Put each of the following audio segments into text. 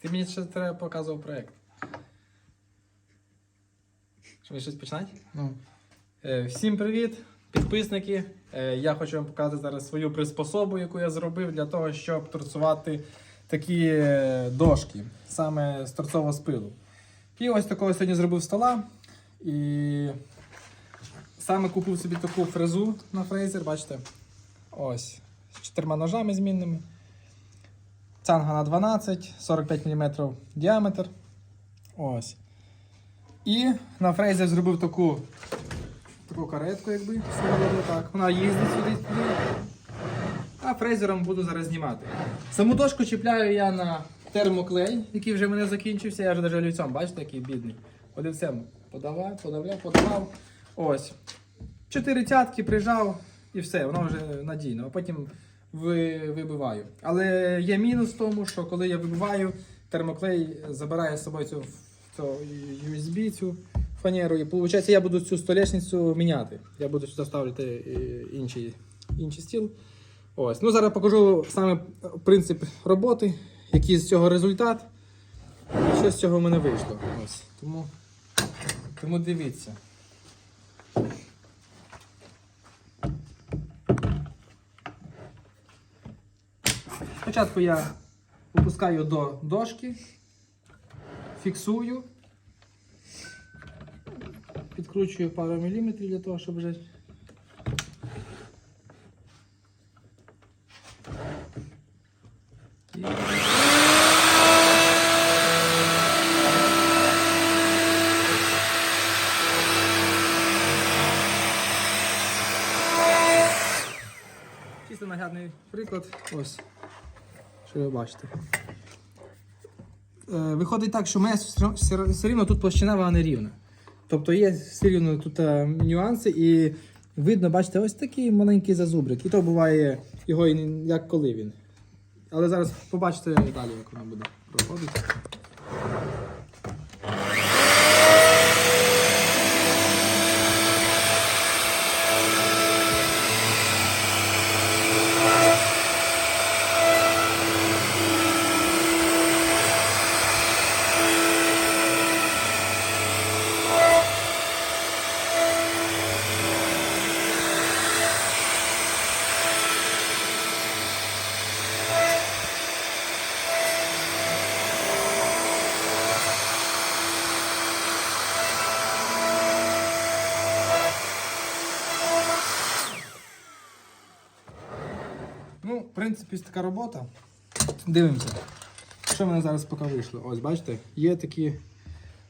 Ти мені ще треба показував проєкт. Що ви щось починати? Ну, Е, Всім привіт, підписники. Е, Я хочу вам показати зараз свою приспособу, яку я зробив для того, щоб торцувати такі е, дошки, саме з торцового спилу. І ось такого сьогодні зробив стола. І саме купив собі таку фрезу на фрезер, бачите? Ось. З чотирма ножами змінними. Цанга на 12, 45 мм діаметр. Ось. І на фрезер зробив таку таку каретку, якби так. Вона їздить сюди. А фрезером буду зараз знімати. Саму дошку чіпляю я на термоклей, який вже в мене закінчився. Я вже навіть олівцем, бачите, який бідний. Олівцем подавав, подавляв, подавав. Ось. Чотири тятки прижав і все, воно вже надійно. А потім вибиваю. Але є мінус в тому, що коли я вибиваю, термоклей забирає з собою цю, цю USB, цю фанеру. І виходить, я буду цю столешницю міняти. Я буду сюди ставити інший, інший стіл. Ось. Ну, зараз покажу саме принцип роботи, який з цього результат. І що з цього в мене вийшло. Ось. Тому, тому дивіться. Спочатку я опускаю до дошки, фіксую, підкручую пару міліметрів для того, щоб вже. Чисто наглядний приклад. Ось. Що ви бачите. Е, Виходить так, що все все рівно тут площина вона не рівна. Тобто є все рівно тут е, нюанси і видно, бачите, ось такий маленький зазубрик. І то буває його як коли він. Але зараз побачите далі, як воно буде проходити. Ну, в принципі, така робота. Дивимося. Що в мене зараз поки вийшло? Ось, бачите, є такі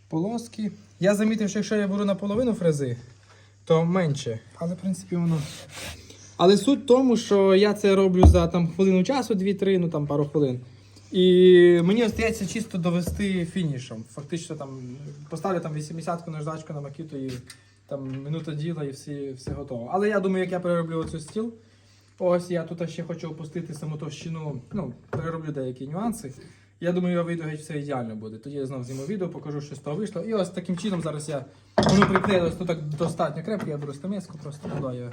полоски. Я замітив, що якщо я беру наполовину фрези, то менше. Але, в принципі, воно. Але суть в тому, що я це роблю за там, хвилину часу, 2-3, ну там пару хвилин. І мені остається чисто довести фінішом. Фактично там поставлю там 80-ку наждачку на макіту і там минута діла і всі, все готово. Але я думаю, як я перероблю оцю стіл. Ось я тут ще хочу опустити саму товщину, ну, перероблю деякі нюанси. Я думаю, його вийде геть все ідеально буде. Тоді я знову зніму відео, покажу, що з того вийшло. І ось таким чином зараз я воно приклеїлось тут так достатньо крепко, я беру стамеску, просто туди я.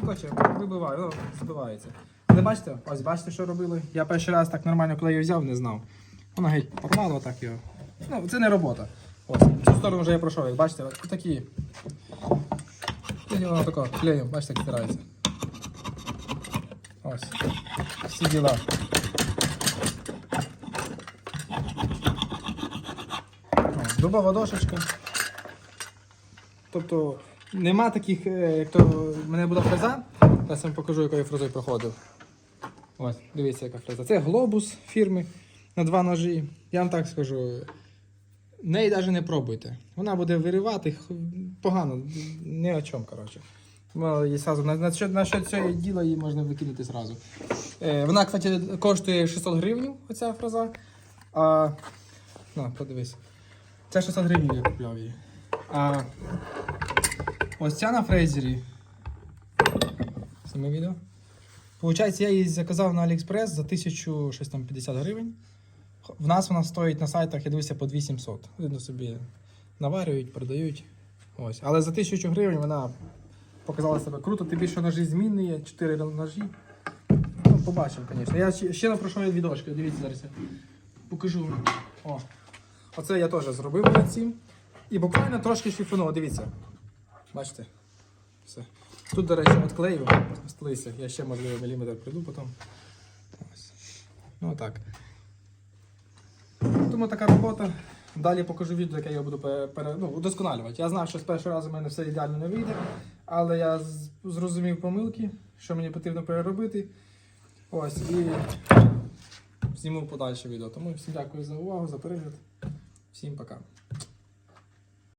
Коротше, вибиваю, ну, збивається. Але бачите, ось бачите, що робили? Я перший раз так нормально, я взяв, не знав. Воно геть порвало так його. Ну, це не робота. Ось, цю сторону вже я пройшов, як бачите, ось такі. І воно бачите, як стирається. Ось. Всі діла. О, Дубова дошечка. Тобто нема таких, е, як то в мене була фреза. Зараз вам покажу, якою фрезою проходив. Ось, дивіться, яка фреза. Це глобус фірми на два ножі. Я вам так скажу. Неї навіть не пробуйте. Вона буде виривати погано, ні о чому, коротше. Ну, сразу, на, що, на що це діло її можна викинути зразу. Е, вона, кстати, коштує 600 гривень, оця фраза. А, на, подивись. Це 600 гривень я купляв її. А ось ця на фрезері. Саме відео. Получається, я її заказав на AliExpress за 1050 гривень. В нас вона стоїть на сайтах, я дивився, по 2700. Видно собі наварюють, продають. Ось. Але за 1000 гривень вона показала себе круто, тим більше ножі змінні є, 4 ножі. Ну, побачимо, звісно. Я ще, пройшов від відошки, дивіться зараз. я покажу. О, оце я теж зробив перед цим. І буквально трошки шліфанув, дивіться. Бачите? Все. Тут, до речі, відклею, стелися. Я ще, можливо, міліметр прийду потім. Ось. Ну так. Тому така робота. Далі покажу відео, яке я буду пере- ну, удосконалювати. Я знав, що з першого разу в мене все ідеально не вийде, але я зрозумів помилки, що мені потрібно переробити. Ось і зніму подальше відео. Тому всім дякую за увагу, за перегляд. Всім пока.